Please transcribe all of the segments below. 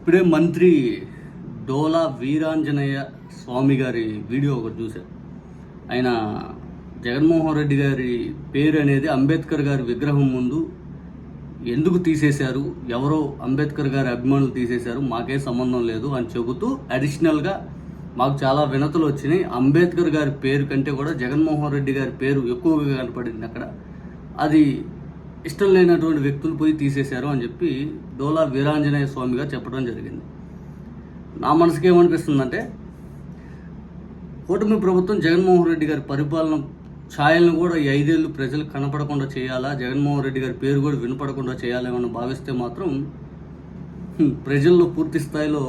ఇప్పుడే మంత్రి డోలా వీరాంజనేయ స్వామి గారి వీడియో ఒకటి చూశారు ఆయన జగన్మోహన్ రెడ్డి గారి పేరు అనేది అంబేద్కర్ గారి విగ్రహం ముందు ఎందుకు తీసేశారు ఎవరో అంబేద్కర్ గారి అభిమానులు తీసేశారు మాకే సంబంధం లేదు అని చెబుతూ అడిషనల్గా మాకు చాలా వినతులు వచ్చినాయి. అంబేద్కర్ గారి పేరు కంటే కూడా జగన్మోహన్ రెడ్డి గారి పేరు ఎక్కువగా కనపడింది అక్కడ. అది ఇష్టం లేనటువంటి వ్యక్తులు పోయి తీసేశారు అని చెప్పి డోలా వీరాంజనేయ స్వామిగా చెప్పడం జరిగింది. నా మనసుకి ఏమనిపిస్తుందంటే కూటమి ప్రభుత్వం జగన్మోహన్ రెడ్డి గారి పరిపాలన ఛాయలను కూడా ఈ ఐదేళ్ళు ప్రజలు కనపడకుండా చేయాలా? జగన్మోహన్ రెడ్డి గారి పేరు కూడా వినపడకుండా చేయాలేమని భావిస్తే మాత్రం ప్రజల్లో పూర్తి స్థాయిలో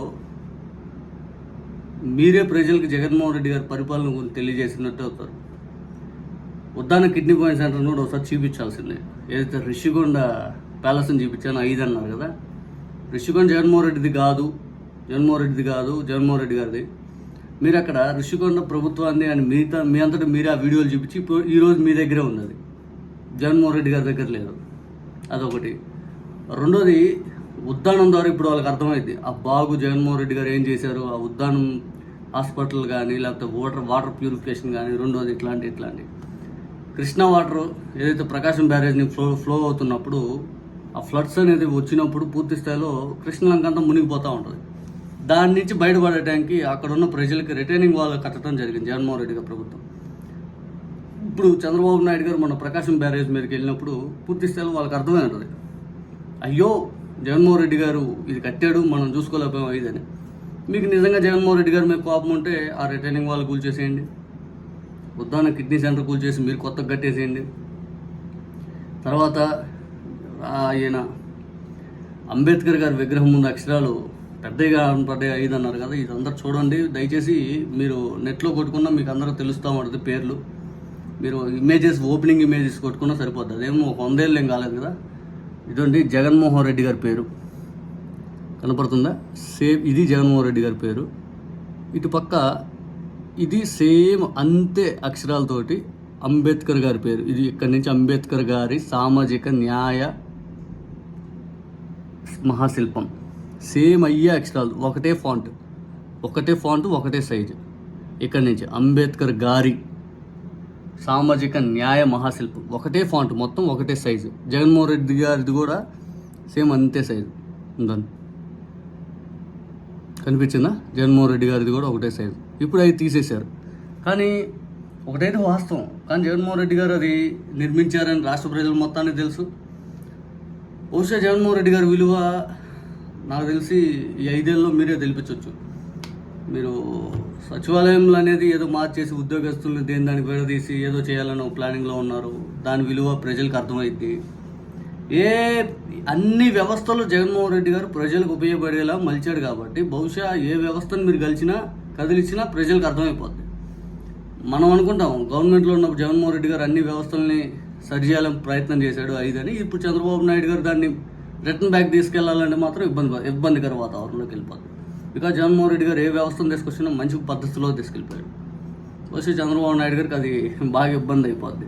మీరే ప్రజలకు జగన్మోహన్ రెడ్డి గారి పరిపాలన గురించి తెలియజేసినట్టు అవుతారు. ఉద్దాన కిడ్నీ పాయింట్ సెంటర్ కూడా ఒకసారి చూపించాల్సిందే. ఏదైతే రిషికొండ ప్యాలెస్ని చూపించాను ఐదు అన్నారు కదా. రిషికొండ జగన్మోహన్ రెడ్డిది కాదు జగన్మోహన్ రెడ్డిది కాదు జగన్మోహన్ రెడ్డి గారిది. మీరు అక్కడ రిషికొండ ప్రభుత్వాన్ని అని మిగతా మీ అంతటా మీరే ఆ వీడియోలు చూపించి ఇప్పుడు ఈరోజు మీ దగ్గరే ఉంది అది జగన్మోహన్ రెడ్డి గారి దగ్గర లేదు. అదొకటి. రెండోది ఉద్దానం ద్వారా ఇప్పుడు వాళ్ళకి అర్థమైంది. ఆ బాగు జగన్మోహన్ రెడ్డి గారు ఏం చేశారు? ఆ ఉద్దానం హాస్పిటల్ కానీ లేకపోతే వాటర్ వాటర్ ప్యూరిఫికేషన్ కానీ రెండోది ఇట్లాంటి ఇట్లాంటివి కృష్ణా వాటర్ ఏదైతే ప్రకాశం బ్యారేజ్ని ఫ్లో ఫ్లో అవుతున్నప్పుడు ఆ ఫ్లడ్స్ అనేది వచ్చినప్పుడు పూర్తి స్థాయిలో కృష్ణలంక అంతా మునిగిపోతూ ఉంటుంది. దాని నుంచి బయటపడటానికి అక్కడ ఉన్న ప్రజలకి రిటైనింగ్ వాల్ కట్టడం జరిగింది జగన్మోహన్ రెడ్డి గారి ప్రభుత్వం. ఇప్పుడు చంద్రబాబు నాయుడు గారు మన ప్రకాశం బ్యారేజ్ మీదకి వెళ్ళినప్పుడు పూర్తి స్థాయిలో వాళ్ళకి అర్థమై ఉంటుంది. అయ్యో జగన్మోహన్ రెడ్డి గారు ఇది కట్టాడు మనం చూసుకోలేకపోయాం ఇదని. మీకు నిజంగా జగన్మోహన్ రెడ్డి గారి మీద కోపం ఉంటే ఆ రిటైనింగ్ వాళ్ళు కూల్చేసేయండి. ఉద్దాన కిడ్నీ సెంటర్ కూల్చేసి మీరు కొత్తగా కట్టేసేయండి. తర్వాత ఆయన అంబేద్కర్ గారి విగ్రహం ముందు అక్షరాలు పెద్దగా పడ్డాయి ఐదు అన్నారు కదా ఇది అందరు చూడండి. దయచేసి మీరు నెట్లో కొట్టుకున్నా మీకు అందరూ తెలుస్తూ ఉంటుంది పేర్లు. మీరు ఇమేజెస్ ఓపెనింగ్ ఇమేజెస్ కొట్టుకున్నా సరిపోతుంది అదేమో ఒక వందేళ్ళు ఏం కాలేదు కదా. ఇదండి జగన్మోహన్ రెడ్డి గారి పేరు. కనపడుతుందా? సేమ్ ఇది జగన్మోహన్ రెడ్డి గారి పేరు. ఇటు పక్క ఇది సేమ్ అంతే అక్షరాలతోటి అంబేద్కర్ గారి పేరు. ఇది ఇక్కడి నుంచి అంబేద్కర్ గారి సామాజిక న్యాయ మహాశిల్పం. సేమ్ అయ్యే అక్షరాలు. ఒకటే ఫాంట్. ఒకటే ఫాంట్ ఒకటే సైజు. ఇక్కడి నుంచి అంబేద్కర్ గారి సామాజిక న్యాయ మహాశిల్పం. ఒకటే ఫాంట్ మొత్తం ఒకటే సైజు. జగన్మోహన్ రెడ్డి గారిది కూడా సేమ్ అంతే సైజు. ఉందని కనిపించిందా? జగన్మోహన్ రెడ్డి గారిది కూడా ఒకటే సైజు. ఇప్పుడు అది తీసేశారు. కానీ ఒకటైతే వాస్తవం. కానీ జగన్మోహన్ రెడ్డి గారు అది నిర్మించారని రాష్ట్ర ప్రజలు మొత్తానికి తెలుసు. బహుశా జగన్మోహన్ రెడ్డి గారి విలువ నాకు తెలిసి ఈ ఐదేళ్ళలో మీరే తెలిపించవచ్చు మీరు సచివాలయంలో అనేది ఏదో మార్చేసి ఉద్యోగస్తుల్ని దేని దానికి విడదీసి ఏదో చేయాలని ప్లానింగ్లో ఉన్నారు. దాని విలువ ప్రజలకు అర్థమైంది ఏ అన్ని వ్యవస్థలు జగన్మోహన్ రెడ్డి గారు ప్రజలకు ఉపయోగపడేలా మలిచాడు కాబట్టి బహుశా ఏ వ్యవస్థను మీరు కలిసినా కదిలిచ్చినా ప్రజలకు అర్థమైపోద్ది. మనం అనుకుంటాం గవర్నమెంట్లో ఉన్నప్పుడు జగన్మోహన్ రెడ్డి గారు అన్ని వ్యవస్థల్ని సరిచేయాలని ప్రయత్నం చేశాడు ఐదని ఇప్పుడు చంద్రబాబు నాయుడు గారు దాన్ని రిటర్న్ బ్యాక్ తీసుకెళ్ళాలంటే మాత్రం ఇబ్బంది ఇబ్బందికర వాతావరణంలోకి వెళ్ళిపోతుంది బికాజ్ జగన్మోహన్ రెడ్డి గారు ఏ వ్యవస్థను తీసుకొచ్చినా మంచి పద్ధతిలో తీసుకెళ్ళిపోయాడు. వచ్చి చంద్రబాబు నాయుడు గారికి అది బాగా ఇబ్బంది అయిపోద్ది.